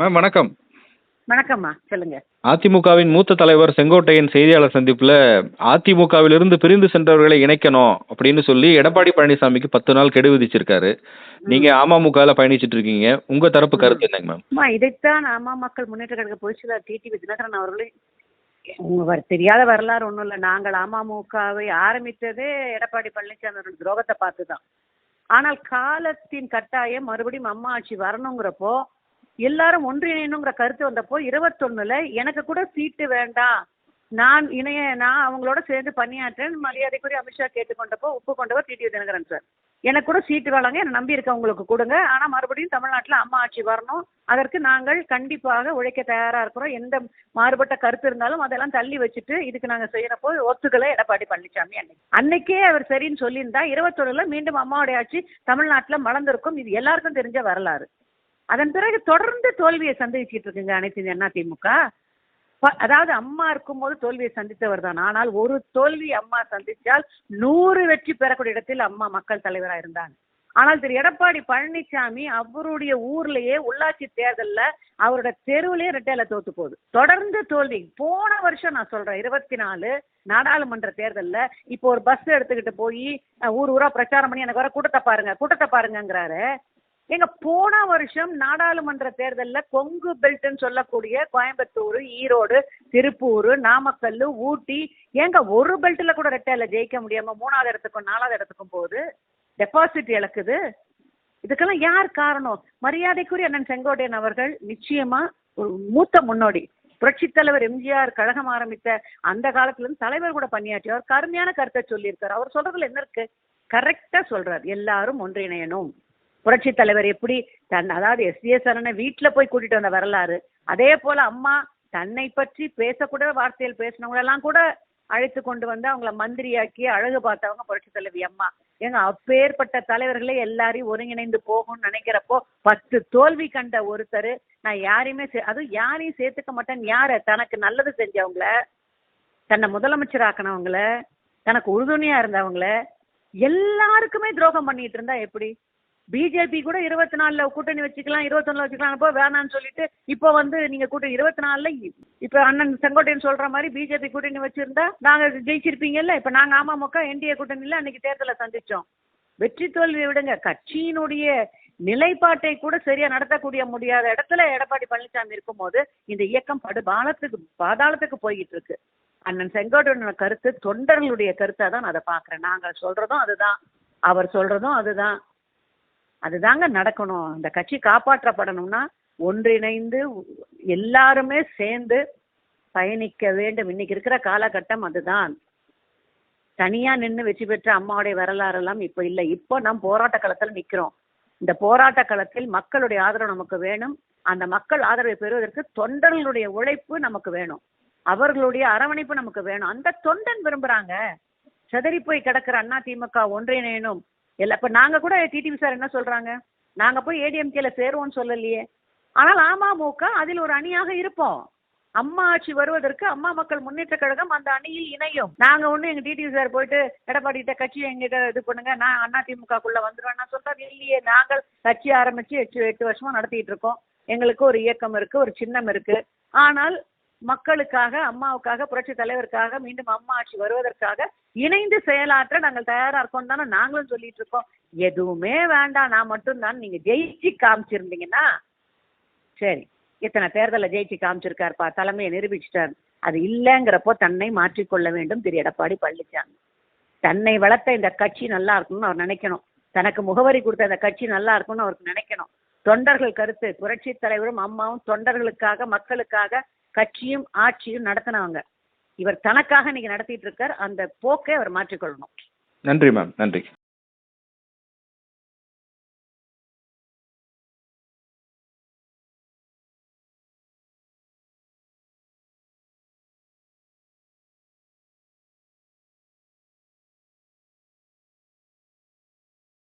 Ma'am வணக்கம். வணக்கம்மா சொல்லுங்க. அதிமுகவின் மூத்த தலைவர் செங்கோட்டையன் செய்தியாளர் சந்திப்பில் அதிமுகவிலிருந்து பிரிந்து சென்றவர்களை இணைக்கணும் அப்படின்னு சொல்லி எடப்பாடி பழனிசாமிக்கு பத்து நாள் கெடு விதிச்சிருக்காரு. நீங்க அமமுகவில் பயணிச்சிட்டு இருக்கீங்க. உங்க தரப்பு கருத்து என்னங்க மேம் அம்மா இதைத்தான் அம்மா மக்கள் முன்னேற்ற கழக பொதுச்செயலாளர் டிடிவி தினகரன் அவர்களே உங்க தெரியாத வரலாறு ஒன்றும் இல்லை. நாங்கள் அமமுகவை ஆரம்பித்ததே எடப்பாடி பழனிசாமி அவர்கள் துரோகத்தை பார்த்து தான் ஆனால் காலத்தின் கட்டாயம் மறுபடியும் அம்மா ஆட்சி வரணுங்கிறப்போ எல்லாரும் ஒன்றிணையணுங்கிற கருத்து வந்தப்போ இருபத்தொன்னுல எனக்கு கூட சீட்டு வேண்டாம். நான் இணைய நான் அவங்களோட சேர்ந்து பணியாற்றேன். மரியாதைக்குரிய அமித்ஷா கேட்டுக்கொண்டப்போ உப்பு கொண்டவர் டிடிவி தினகரன் சார். எனக்கு கூட சீட்டு வேணாங்க. என்னை நம்பி இருக்கவங்களுக்கு கொடுங்க. ஆனால் மறுபடியும் தமிழ்நாட்டில் அம்மா ஆட்சி வரணும். அதற்கு நாங்கள் கண்டிப்பாக உழைக்க தயாராக இருக்கிறோம். எந்த மாறுபட்ட கருத்து இருந்தாலும் அதெல்லாம் தள்ளி வச்சுட்டு இதுக்கு நாங்கள் செய்யறப்போ ஒத்துக்கலை எடப்பாடி பழனிசாமி அன்னைக்கு. அன்னைக்கே அவர் சரின்னு சொல்லியிருந்தா இருபத்தொழுல மீண்டும் அம்மாவுடைய ஆட்சி தமிழ்நாட்டில் மலர்ந்திருக்கும். இது எல்லாருக்கும் தெரிஞ்ச வரலாறு. அதன் பிறகு தொடர்ந்து தோல்வியை சந்திச்சுட்டு இருக்குங்க அனைத்து இந்திய அண்ணா திமுக. அதாவது அம்மா இருக்கும்போது தோல்வியை சந்தித்தவர் தான். ஆனால் ஒரு தோல்வி அம்மா சந்தித்தால் நூறு வெற்றி பெறக்கூடிய இடத்தில் அம்மா மக்கள் தலைவராக இருந்தாங்க. ஆனால் திரு எடப்பாடி பழனிசாமி அவருடைய ஊர்லயே உள்ளாட்சி தேர்தலில் அவரோட தெருவிலேயே ரெட்டையில தோத்து போகுது. தொடர்ந்து தோல்வி. போன வருஷம் நான் சொல்றேன் இருபத்தி நாலு நாடாளுமன்ற தேர்தலில் இப்போ ஒரு பஸ் எடுத்துக்கிட்டு போய் ஊர் ஊரா பிரச்சாரம் பண்ணி எனக்கு வர கூட்டத்தை பாருங்க கூட்டத்தை பாருங்கங்கிறாரு. எங்க போன வருஷம் நாடாளுமன்ற தேர்தலில் கொங்கு பெல்ட்னு சொல்லக்கூடிய கோயம்புத்தூர் ஈரோடு திருப்பூர் நாமக்கல் ஊட்டி ஏங்க ஒரு பெல்ட்ல கூட ரெட்டையில ஜெயிக்க முடியாம மூணாவது இடத்துக்கும் நாலாவது இடத்துக்கும் போகுது. டெபாசிட் இழக்குது. இதுக்கெல்லாம் யார் காரணம்? மரியாதைக்குரிய அண்ணன் செங்கோட்டையன் அவர்கள் நிச்சயமா ஒரு மூத்த முன்னோடி. புரட்சித் தலைவர் எம்ஜிஆர் கழகம் ஆரம்பித்த அந்த காலத்துல இருந்து தலைவர் கூட பணியாற்றி அவர் கருமையான கருத்தை சொல்லியிருக்காரு. அவர் சொல்றதுல என்ன இருக்கு? கரெக்டா சொல்றாரு. எல்லாரும் ஒன்றிணையணும். புரட்சி தலைவர் எப்படி தன் அதாவது எஸ். ஏ சரணை வீட்டில் போய் கூட்டிட்டு வந்த வரலாறு. அதே போல அம்மா தன்னை பற்றி பேசக்கூட வார்த்தையில் பேசினவங்களெல்லாம் கூட அழைத்து கொண்டு வந்து அவங்கள மந்திரியாக்கி அழகு பார்த்தவங்க புரட்சி தலைவி அம்மா. ஏங்க அப்பேற்பட்ட தலைவர்களே எல்லாரையும் ஒருங்கிணைந்து போகும்னு நினைக்கிறப்போ பத்து தோல்வி கண்ட ஒருத்தர் நான் யாரையுமே சே அதுவும் யாரையும் சேர்த்துக்க மாட்டேன் யாரை? தனக்கு நல்லது செஞ்சவங்கள தன்னை முதலமைச்சர் ஆக்கினவங்கள தனக்கு உறுதுணையா இருந்தவங்கள எல்லாருக்குமே துரோகம் பண்ணிட்டு இருந்தா எப்படி? பிஜேபி கூட இருபத்தி நாலுல கூட்டணி வச்சுக்கலாம் இருபத்தொன்னுல வச்சுக்கலாம் இப்போ வேணாம்னு சொல்லிட்டு இப்போ வந்து நீங்க கூட்டணி இருபத்தி நாலுல இப்போ அண்ணன் செங்கோட்டையன் சொல்ற மாதிரி பிஜேபி கூட்டணி வச்சிருந்தா நாங்க ஜெயிச்சிருப்பீங்கல்ல இப்போ நாங்க அமமுக என்டிஏ கூட்டணியில அன்னைக்கு தேர்தலை சந்திச்சோம். வெற்றி தோல்வியை விடுங்க. கட்சியினுடைய நிலைப்பாட்டை கூட சரியா நடத்தக்கூடிய முடியாத இடத்துல எடப்பாடி பழனிசாமி இருக்கும்போது இந்த இயக்கம் படு பாலத்துக்கு பாதாளத்துக்கு போய்கிட்டு இருக்கு அண்ணன் செங்கோட்டையனோட கருத்து தொண்டர்களுடைய கருத்தா தான் நான் அதை பாக்குறேன் நாங்க சொல்றதும் அதுதான். அவர் சொல்றதும் அதுதான். அதுதாங்க நடக்கணும். இந்த கட்சி காப்பாற்றப்படணும்னா ஒன்றிணைந்து எல்லாருமே சேர்ந்து பயணிக்க வேண்டும். இன்னைக்கு இருக்கிற காலகட்டம் அதுதான். தனியா நின்று வெற்றி பெற்ற அம்மாவுடைய வரலாறு எல்லாம் இப்போ இல்லை. இப்போ நாம் போராட்ட களத்தில் நிற்கிறோம் இந்த போராட்ட களத்தில் மக்களுடைய ஆதரவு நமக்கு வேணும். அந்த மக்கள் ஆதரவை பெறுவதற்கு தொண்டர்களுடைய உழைப்பு நமக்கு வேணும். அவர்களுடைய அரவணைப்பு நமக்கு வேணும். அந்த தொண்டன் விரும்புறாங்க. சிதறி போய் கிடக்கிற அண்ணா திமுக ஒன்றிணையனும் எல்லாம் இப்போ நாங்கள் கூட டிடிவி சார் என்ன சொல்கிறாங்க நாங்கள் போய் ஏடிஎம்கேல சேருவோம்னு சொல்லலையே. ஆனால் அமமுக அதில் ஒரு அணியாக இருப்போம். அம்மா ஆட்சி வருவதற்கு அம்மா மக்கள் முன்னேற்ற கழகம் அந்த அணியில் இணையும். நாங்க ஒண்ணு எங்க டிடிவி சார் போயிட்டு எடப்பாடி கிட்ட கட்சி எங்கிட்ட இது பண்ணுங்க நான் அண்ணா திமுகக்குள்ள வந்துருவேன். நான் சொல்றது இல்லையே நாங்கள் கட்சி ஆரம்பிச்சு எட்டு எட்டு வருஷமா நடத்திட்டு இருக்கோம். எங்களுக்கு ஒரு இயக்கம் இருக்கு ஒரு சின்னம் இருக்கு. ஆனால் மக்களுக்காக அம்மாவுக்காக புரட்சி தலைவருக்காக மீண்டும் அம்மா ஆட்சி வருவதற்காக இணைந்து செயலாற்ற நாங்கள் தயாரா இருக்கோம் தானே நாங்களும் சொல்லிட்டு இருக்கோம். எதுவுமே வேண்டாம் நான் மட்டும்தான். நீங்க ஜெயிச்சு காமிச்சிருந்தீங்கன்னா சரி இத்தனை தேர்தலில் ஜெயிச்சு காமிச்சிருக்காருப்பா? தலைமையை நிரூபிச்சிட்டார். அது இல்லைங்கிறப்போ தன்னை மாற்றிக்கொள்ள வேண்டும் திரு எடப்பாடி பழனிசாமி தன்னை வளர்த்த இந்த கட்சி நல்லா இருக்கணும்னு அவர் நினைக்கணும். தனக்கு முகவரி கொடுத்த இந்த கட்சி நல்லா இருக்கும்னு அவருக்கு நினைக்கணும். தொண்டர்கள் கருத்து புரட்சி தலைவரும் அம்மாவும் தொண்டர்களுக்காக மக்களுக்காக கட்சியும் ஆட்சியும் நடத்தினவங்க. இவர் தனக்காக இன்னைக்கு நடத்திட்டு இருக்கார். அந்த போக்கை அவர் மாற்றிக்கொள்ளணும். நன்றி மேம் நன்றி.